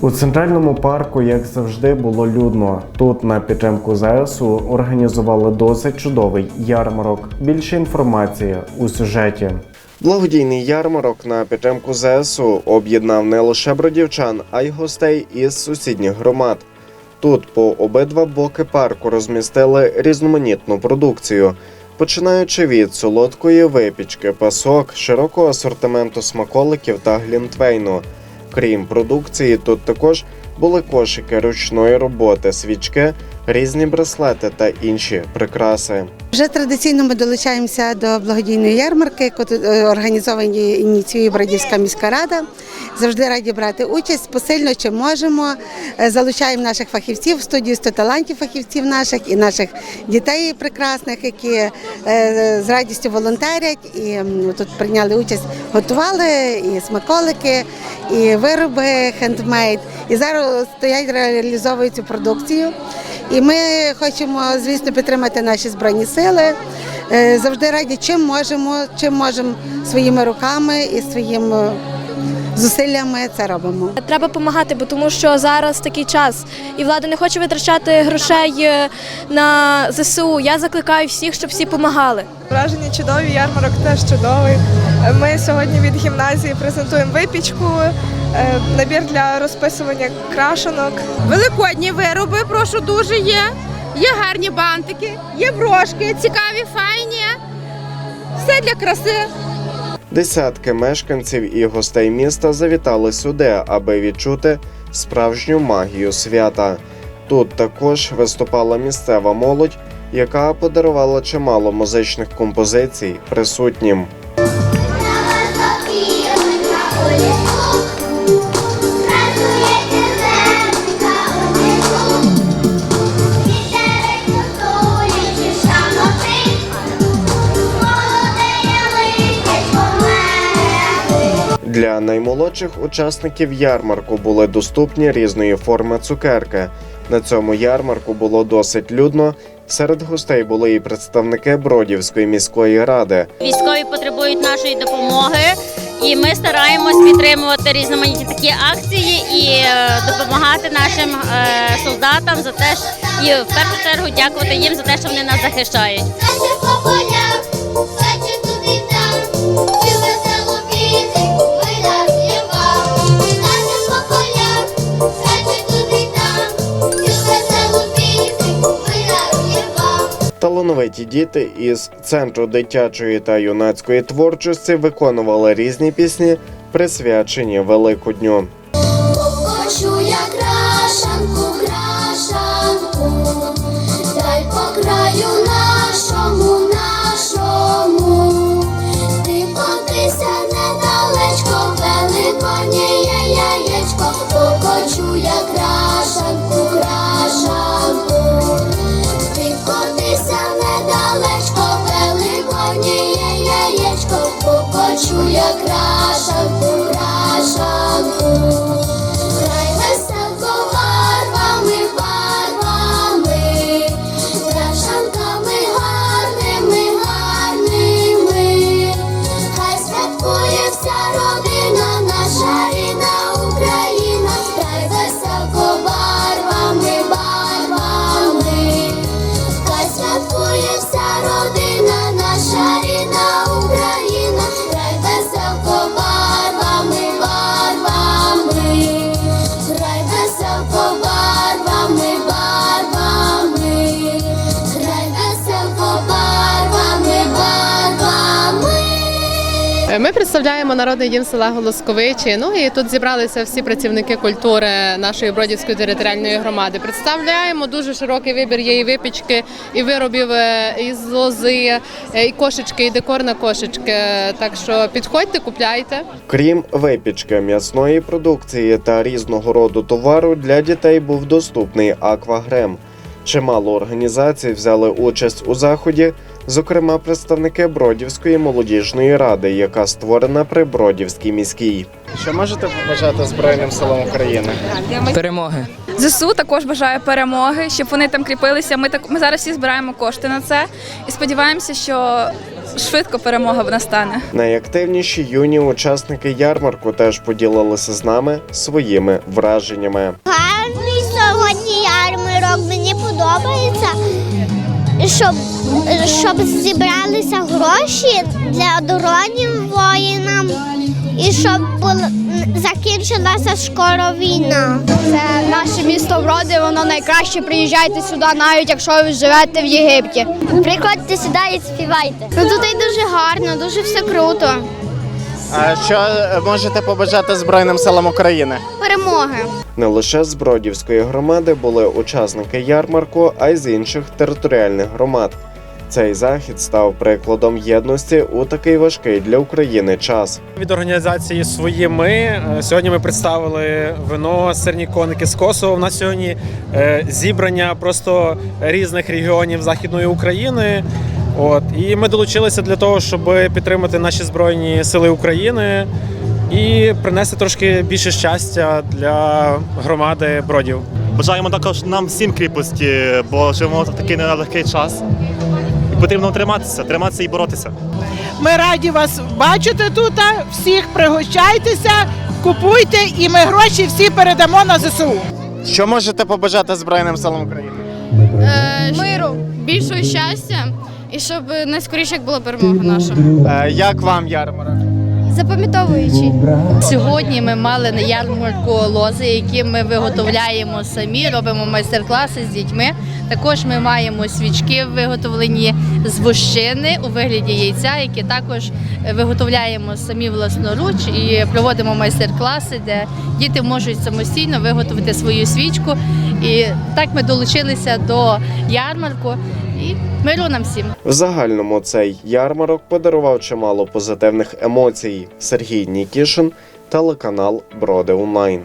У центральному парку, як завжди, було людно. Тут на підтримку ЗСУ організували досить чудовий ярмарок. Більше інформації у сюжеті. Благодійний ярмарок на підтримку ЗСУ об'єднав не лише бродівчан, а й гостей із сусідніх громад. Тут по обидва боки парку розмістили різноманітну продукцію, починаючи від солодкої випічки, пасок, широкого асортименту смаколиків та глінтвейну. Крім продукції, тут також були кошики ручної роботи, свічки, різні браслети та інші прикраси. Вже традиційно ми долучаємося до благодійної ярмарки, е, організовані ініціює Бродівська міська рада. Завжди раді брати участь посильно, чи можемо. Е, Залучаємо наших фахівців студію 100 талантів фахівців наших і наших дітей прекрасних, які е, з радістю волонтерять і тут прийняли участь, готували і смаколики, і вироби хендмейд. І зараз стоять, реалізовують цю продукцію. І ми хочемо, звісно, підтримати наші збройні сили. Е, Завжди раді, чим можемо, чим можемо своїми руками і своїми зусиллями це робимо. Треба допомагати, бо тому що зараз такий час, і влада не хоче витрачати грошей е, на ЗСУ. Я закликаю всіх, щоб всі допомагали. Враження чудові, ярмарок теж чудовий. Ми сьогодні від гімназії презентуємо випічку, е, набір для розписування крашенок. Великодні вироби, прошу дуже є. Є гарні бантики, є брошки, цікаві, файні. Все для краси. Десятки мешканців і гостей міста завітали сюди, аби відчути справжню магію свята. Тут також виступала місцева молодь, яка подарувала чимало музичних композицій присутнім. Для наймолодших учасників ярмарку були доступні різної форми цукерки. На цьому ярмарку було досить людно. Серед гостей були і представники Бродівської міської ради. Військові потребують нашої допомоги, і ми стараємось підтримувати різноманітні такі акції і е, допомагати нашим е, солдатам за те, і в першу чергу дякувати їм за те, що вони нас захищають. Талановиті діти із центру дитячої та юнацької творчості виконували різні пісні, присвячені Великодню. Покочу Ми представляємо народний дім села Голосковичі. Ну і тут зібралися всі працівники культури нашої Бродівської територіальної громади. Представляємо дуже широкий вибір і випічки, і виробів е, із лози, е, і кошечки, і декор на кошечки. Так що підходьте, купляйте. Крім випічки, м'ясної продукції та різного роду товару для дітей був доступний аквагрем. Чимало організацій взяли участь у заході, зокрема представники Бродівської молодіжної ради, яка створена при Бродівській міській. Що можете побажати Збройним силам України? перемоги. ЗСУ також бажаю перемоги, щоб вони там кріпилися. Ми так ми зараз всі збираємо кошти на це і сподіваємося, що швидко перемога настане. Найактивніші юні учасники ярмарку теж поділилися з нами своїми враженнями. Щоб, щоб зібралися гроші для дронів воїнам і щоб бул- закінчилася скоро війна. Це наше місто вроди, воно найкраще. Приїжджайте сюди, навіть якщо ви живете в Єгипті. Приходьте сюди і співайте. Ну тут і дуже гарно, дуже все круто. А що можете побажати Збройним силам України? Перемоги. Не лише з Бродівської громади були учасники ярмарку, а й з інших територіальних громад. Цей захід став прикладом єдності у такий важкий для України час. Від організації свої ми е, сьогодні ми представили вино сирні коники з Косово. У нас сьогодні е, зібрання просто різних регіонів Західної України. От і ми долучилися для того, щоб підтримати наші збройні сили України і принести трошки більше щастя для громади бродів. Бажаємо також нам всім кріпості, бо живемо в такий нелегкий час. І потрібно триматися, триматися і боротися. Ми раді вас бачити тут. Всіх пригощайтеся, купуйте, і ми гроші всі передамо на ЗСУ. Що можете побажати Збройним силам України? Миру, більшого щастя і щоб найскоріше була перемога наша. Е, Як вам ярмарок? Запам'ятовуючи. Сьогодні ми мали на ярмарку лози, які ми виготовляємо самі, робимо майстер-класи з дітьми. Також ми маємо свічки виготовлені з вощини у вигляді яйця, які також виготовляємо самі власноруч і проводимо майстер-класи, де діти можуть самостійно виготовити свою свічку. І так ми долучилися до ярмарку. І миру нам всім. В загальному цей ярмарок подарував чимало позитивних емоцій. Сергій Нікішин, телеканал Броди Онлайн.